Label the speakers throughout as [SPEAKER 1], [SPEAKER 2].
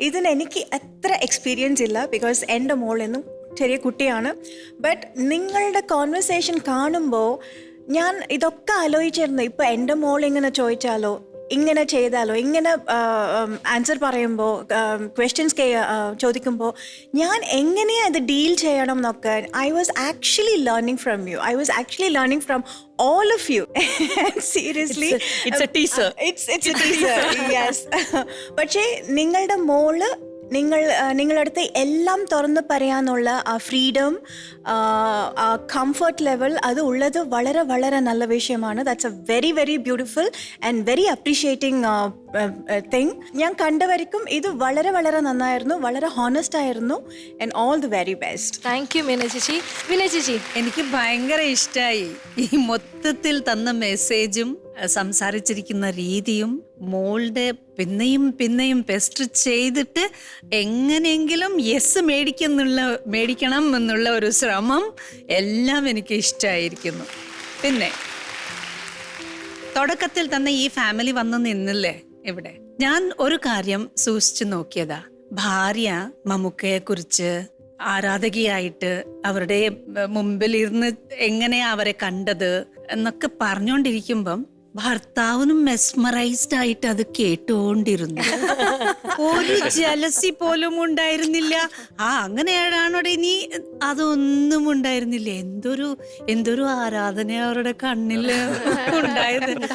[SPEAKER 1] ഇതിന് എനിക്ക് അത്ര എക്സ്പീരിയൻസ് ഇല്ല ബിക്കോസ് എന്റെ മോളെന്നും ചെറിയ കുട്ടിയാണ്. ബട്ട് നിങ്ങളുടെ കോൺവെർസേഷൻ കാണുമ്പോൾ ഞാൻ ഇതൊക്കെ ആലോചിച്ചിരുന്നു. ഇപ്പോൾ എന്റെ മോൾ ഇങ്ങനെ ചോദിച്ചാലോ ഇങ്ങനെ ചെയ്താലോ? ഇങ്ങനെ ആൻസർ പറയുമ്പോൾ ക്വസ്റ്റ്യൻസ് ചോദിക്കുമ്പോൾ ഞാൻ എങ്ങനെയാണ് ഇത് ഡീൽ ചെയ്യണം എന്നൊക്കെ I was actually learning from you I was actually learning from all of you seriously
[SPEAKER 2] it's a teaser.
[SPEAKER 1] It's it's teacher yes പക്ഷേ നിങ്ങളുടെ മോൾ നിങ്ങൾ നിങ്ങളടുത്ത് എല്ലാം തുറന്ന് പറയാനുള്ള ആ ഫ്രീഡം ആ കംഫർട്ട് ലെവൽ അത് ഉള്ളത് വളരെ വളരെ നല്ല വിഷയമാണ്. That's a very very beautiful and very appreciating thing ഞാൻ കണ്ടവരിക്കും ഇത് വളരെ വളരെ നന്നായിരുന്നു വളരെ ഹോണസ്റ്റ് ആയിരുന്നു and all the very best
[SPEAKER 3] thank you Meena ചേച്ചി ചേച്ചി
[SPEAKER 2] എനിക്ക് ഭയങ്കര ഇഷ്ടമായി ഈ മൊത്തത്തിൽ തന്ന മെസ്സേജും സംസാരിച്ചിരിക്കുന്ന രീതിയും മോളുടെ പിന്നെയും പിന്നെയും ടെസ്റ്റ് ചെയ്തിട്ട് എങ്ങനെയെങ്കിലും യെസ് മേടിക്കുന്നുള്ള മേടിക്കണം എന്നുള്ള ഒരു ശ്രമം എല്ലാം എനിക്ക് ഇഷ്ടമായിരിക്കുന്നു പിന്നെ തുടക്കത്തിൽ തന്നെ ഈ ഫാമിലി വന്ന് നിന്നില്ലേ ഇവിടെ? ഞാൻ ഒരു കാര്യം സൂക്ഷിച്ചു നോക്കിയതാ. ഭാര്യ മമ്മൂക്കയെ കുറിച്ച് ആരാധകയായിട്ട് അവരുടെ മുമ്പിൽ ഇരുന്ന് എങ്ങനെയാ അവരെ കണ്ടത് എന്നൊക്കെ പറഞ്ഞുകൊണ്ടിരിക്കുമ്പം ഭർത്താവിനും മെസ്മറൈസ്ഡ് ആയിട്ട് അത് കേട്ടുകൊണ്ടിരുന്നു ഒരു ജലസി പോലും ഉണ്ടായിരുന്നില്ല. ആ അങ്ങനെയാണോടെ നീ അതൊന്നും ഉണ്ടായിരുന്നില്ല. എന്തൊരു എന്തൊരു ആരാധന അവരുടെ കണ്ണിൽ ഉണ്ടായിരുന്നു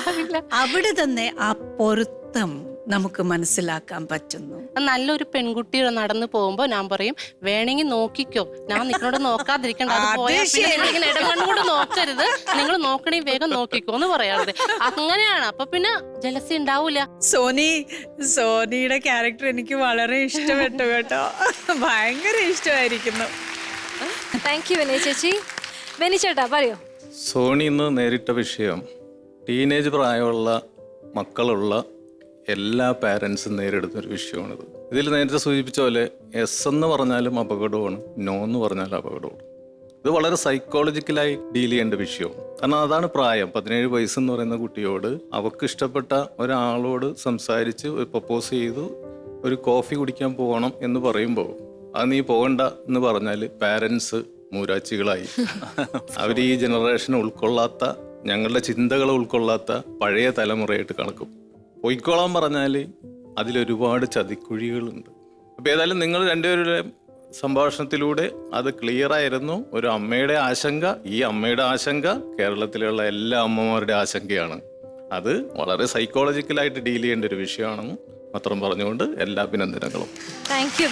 [SPEAKER 2] അവിടെ തന്നെ ആ പൊരുത്തം നമുക്ക് മനസ്സിലാക്കാൻ പറ്റുന്നു.
[SPEAKER 4] നല്ലൊരു പെൺകുട്ടി നടന്നു പോകുമ്പോ ഞാൻ പറയും വേണമെങ്കിൽ നോക്കിക്കോ. ഞാൻ നിങ്ങളോട് നോക്കാതിരിക്കണ്ട. അത് പോയാൽ പിന്നെ. നോക്കരുത്. നിങ്ങൾ നോക്കണേ വേഗം നോക്കിക്കോ എന്ന് പറയാറുണ്ട്. അങ്ങനെയാണ്. അപ്പൊ പിന്നെ ജലസി ഉണ്ടാവൂല.
[SPEAKER 2] സോനി സോനിയുടെ ക്യാരക്ടർ എനിക്ക് വളരെ ഇഷ്ടപ്പെട്ടു കേട്ടോ. ഭയങ്കര ഇഷ്ടമായിരിക്കുന്നു.
[SPEAKER 3] താങ്ക് യു വിനയ ചേച്ചി. വെനിച്ചേട്ടാ ചേട്ടാ പറയോ.
[SPEAKER 5] സോണി ഇന്ന് നേരിട്ട വിഷയം ടീനേജ് പ്രായമുള്ള മക്കളുള്ള എല്ലാ പാരൻസും നേരിടുന്ന ഒരു വിഷയമാണിത്. ഇതിൽ നേരത്തെ സൂചിപ്പിച്ച പോലെ എസ് എന്ന് പറഞ്ഞാലും അപകടമാണ് നോ എന്ന് പറഞ്ഞാലും അപകടമാണ്. ഇത് വളരെ സൈക്കോളജിക്കലായി ഡീൽ ചെയ്യേണ്ട വിഷയമാണ്. കാരണം അതാണ് പ്രായം. പതിനേഴ് വയസ്സെന്ന് പറയുന്ന കുട്ടിയോട് അവർക്ക് ഇഷ്ടപ്പെട്ട ഒരാളോട് സംസാരിച്ച് ഒരു പ്രപ്പോസ് ചെയ്തു ഒരു കോഫി കുടിക്കാൻ പോകണം എന്ന് പറയുമ്പോൾ അത് നീ പോകണ്ട എന്ന് പറഞ്ഞാൽ പാരൻസ് മൂരാച്ചികളായി. അവർ ഈ ജനറേഷൻ ഉൾക്കൊള്ളാത്ത ഞങ്ങളുടെ ചിന്തകളെ ഉൾക്കൊള്ളാത്ത പഴയ തലമുറയായിട്ട് കണക്കും. പൊയ്ക്കോളാൻ പറഞ്ഞാൽ അതിലൊരുപാട് ചതിക്കുഴികളുണ്ട്. അപ്പോൾ ഏതായാലും നിങ്ങൾ രണ്ടുപേരുടെ സംഭാഷണത്തിലൂടെ അത് ക്ലിയർ ആയിരുന്നു. ഒരു അമ്മയുടെ ആശങ്ക ഈ അമ്മയുടെ ആശങ്ക കേരളത്തിലുള്ള എല്ലാ അമ്മമാരുടെ ആശങ്കയാണ്. അത് വളരെ സൈക്കോളജിക്കലായിട്ട് ഡീൽ ചെയ്യേണ്ട ഒരു വിഷയമാണെന്ന് മാത്രം പറഞ്ഞുകൊണ്ട് എല്ലാ അഭിനന്ദനങ്ങളും.
[SPEAKER 3] Thank you